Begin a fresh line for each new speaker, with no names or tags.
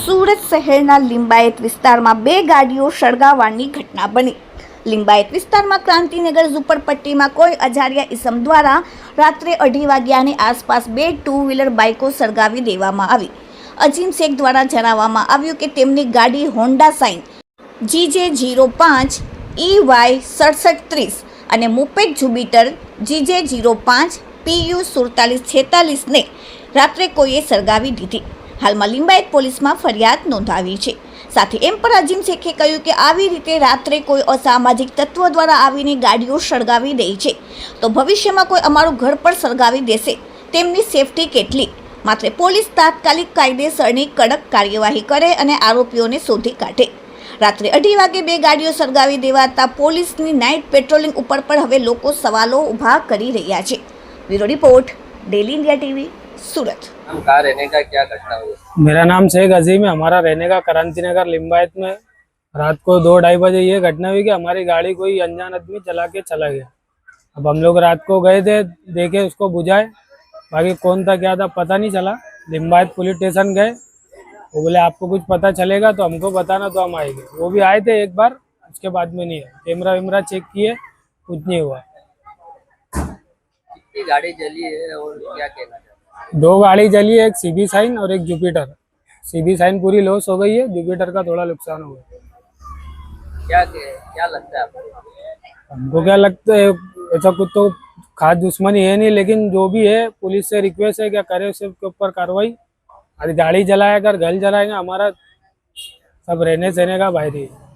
સુરત શહેરના લિંબાયત વિસ્તારમાં બે ગાડીઓ સળગાવવાની ઘટના બની. લિંબાયત વિસ્તારમાં ક્રાંતિનગર ઝુંપડપટ્ટીમાં કોઈ અજાણ્યા ઇસમ દ્વારા રાત્રે અઢી વાગ્યાની આસપાસ બે ટુ વ્હીલર બાઇકો સળગાવી દેવામાં આવી. અજીમ શેખ દ્વારા જણાવવામાં આવ્યું કે તેમની ગાડી હોન્ડા સાઇન જીજે જીરો પાંચ ઈ વાય સડસઠ ત્રીસ અને મુપેટ જુબીટર જીજે જીરો પાંચ પીયુ સુડતાલીસ છેતાલીસને રાત્રે કોઈએ સળગાવી દીધી. હાલમાં લિંબાયત પોલીસમાં ફરિયાદ નોંધાવી છે. સાથે એમ પણ અજીમ શેખે કહ્યું કે આવી રીતે રાત્રે કોઈ અસામાજિક તત્વો દ્વારા આવીને ગાડીઓ સળગાવી દે છે. તો ભવિષ્યમાં કોઈ અમારું ઘર પણ સળગાવી દેશે. તેમની સેફટી કેટલી? માત્ર પોલીસ તાત્કાલિક કાયદેસરની કડક કાર્યવાહી કરે અને આરોપીઓને શોધી કાઢે. રાત્રે અઢી વાગે બે ગાડીઓ સળગાવી દેવાતા પોલીસની નાઇટ પેટ્રોલિંગ ઉપર પણ હવે લોકો સવાલો ઊભા કરી રહ્યા છે. Bureau report daily India
TV Surat. रहने का क्या घटना हुआ
मेरा नाम शेख अजीम है हमारा रहने का क्रांति नगर लिम्बायत में। रात को दो ढाई बजे ये घटना हुई कि हमारी गाड़ी कोई अनजान आदमी चला के चला गया। अब हम लोग रात को गए थे देखे उसको बुझाए बाकी कौन था क्या था पता नहीं चला। लिम्बायत पुलिस स्टेशन गए वो बोले आपको कुछ पता चलेगा तो हमको बताना तो हम आएँगे। वो भी आए थे एक बार उसके बाद में नहीं है कैमरा वैमरा चेक किए कुछ नहीं हुआ।
कितनी गाड़ी जली है और क्या कहना चाहते
दो गाड़ी जली है एक सीबी साइन और एक जुपिटर सीबी साइन पूरी लॉस हो गई है जुपिटर का थोड़ा नुकसान हुआ है
हैं? क्या क्या लगता है आपको
हमको क्या लगता है ऐसा कुछ तो खास दुश्मनी है नहीं लेकिन जो भी है पुलिस से रिक्वेस्ट है क्या करे उसके ऊपर कार्रवाई आज गाड़ी जलाया कर घर जलाएंगे हमारा सब रहने सहने का बाहर ही है